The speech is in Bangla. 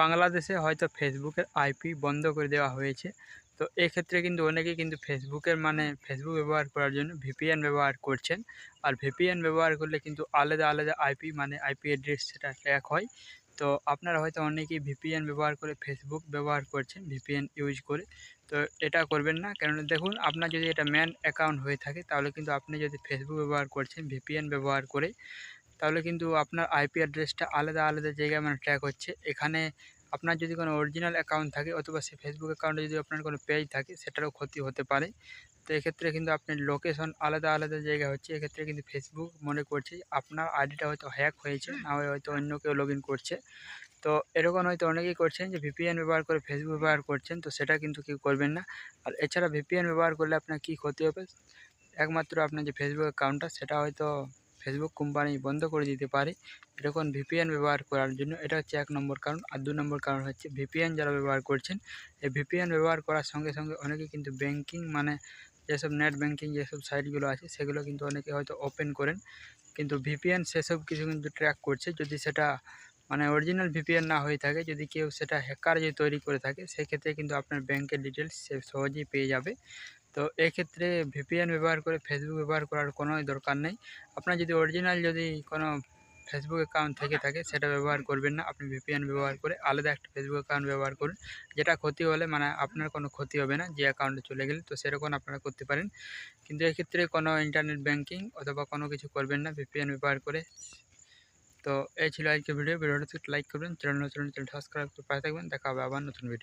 বাংলাদেশে হয়তো ফেসবুকের আইপি বন্ধ করে দেওয়া হয়েছে। তো এক্ষেত্রে কিন্তু অনেকেই কিন্তু ফেসবুকের মানে ফেসবুক ব্যবহার করার জন্য ভিপিএন ব্যবহার করছেন। আর ভিপিএন ব্যবহার করলে কিন্তু আলাদা আলাদা আইপি মানে আইপি অ্যাড্রেস সেটা ট্র্যাক হয়। তো আপনারা হয়তো অনেকেই ভিপিএন ব্যবহার করে ফেসবুক ব্যবহার করছেন, ভিপিএন ইউজ করে। তো এটা করবেন না। কেননা দেখুন, আপনার যদি এটা ম্যান অ্যাকাউন্ট হয়ে থাকে, তাহলে কিন্তু আপনি যদি ফেসবুক ব্যবহার করছেন, ভিপিএন ব্যবহার করে তাহলে কিন্তু আপনার আইপি অ্যাড্রেসটা আলাদা আলাদা জায়গায় মানে ট্র্যাক হচ্ছে। এখানে আপনার যদি কোনো অরিজিনাল অ্যাকাউন্ট থাকে অথবা সে ফেসবুক অ্যাকাউন্টে যদি আপনার কোনো পেজ থাকে, সেটারও ক্ষতি হতে পারে। তো এক্ষেত্রে কিন্তু আপনার লোকেশন আলাদা আলাদা জায়গা হচ্ছে। এক্ষেত্রে কিন্তু ফেসবুক মনে করছে আপনার আইডিটা হয়তো হ্যাক হয়েছে, না হয় হয়তো অন্য কেউ লগ করছে। তো এরকম হয়তো অনেকেই করছেন যে ভিপিএন ব্যবহার করে ফেসবুক ব্যবহার করছেন, তো সেটা কিন্তু কেউ করবেন না। আর এছাড়া ভিপিএন ব্যবহার করলে আপনার কী ক্ষতি হবে? একমাত্র আপনার যে ফেসবুক অ্যাকাউন্টটা সেটা হয়তো ফেসবুক কোম্পানি বন্ধ করে দিতে পারে। এরকম ভিপিএন ব্যবহার করার জন্য এটা হচ্ছে এক নম্বর কারণ। আর দু নম্বর কারণ হচ্ছে ভিপিএন যারা ব্যবহার করছেন, এই ভিপিএন ব্যবহার করার সঙ্গে সঙ্গে অনেকে কিন্তু ব্যাংকিং মানে যেসব নেট ব্যাঙ্কিং যেসব সাইটগুলো আছে, সেগুলো কিন্তু অনেকে হয়তো ওপেন করেন। কিন্তু ভিপিএন সেসব কিছু কিন্তু ট্র্যাক করছে। যদি সেটা মানে অরিজিনাল ভিপিএন না হয়ে থাকে, যদি কেউ সেটা হ্যাকার যদি তৈরি করে থাকে, সেক্ষেত্রে কিন্তু আপনার ব্যাংকের ডিটেলস সে সহজেই পেয়ে যাবে। তো এক্ষেত্রে ভিপিএন ব্যবহার করে ফেসবুক ব্যবহার করার কোনো দরকার নেই। আপনার যদি অরিজিনাল যদি কোনো ফেসবুক অ্যাকাউন্ট থেকে থাকে, সেটা ব্যবহার করবেন না। আপনি ভিপিএন ব্যবহার করে আলাদা একটা ফেসবুক অ্যাকাউন্ট ব্যবহার করুন। যেটা ক্ষতি হলে মানে আপনার কোনো ক্ষতি হবে না, যে অ্যাকাউন্টে চলে গেলে। তো সেরকম আপনারা করতে পারেন। কিন্তু এক্ষেত্রে কোনো ইন্টারনেট ব্যাঙ্কিং অথবা কোনো কিছু করবেন না ভিপিএন ব্যবহার করে। তো এই ছিল আজকে ভিডিও ভিডিওটা লাইক করবেন। চ্যানেল নতুন চ্যানেল সাবস্ক্রাইব করে পাশে থাকবেন। দেখা হবে আবার নতুন ভিডিও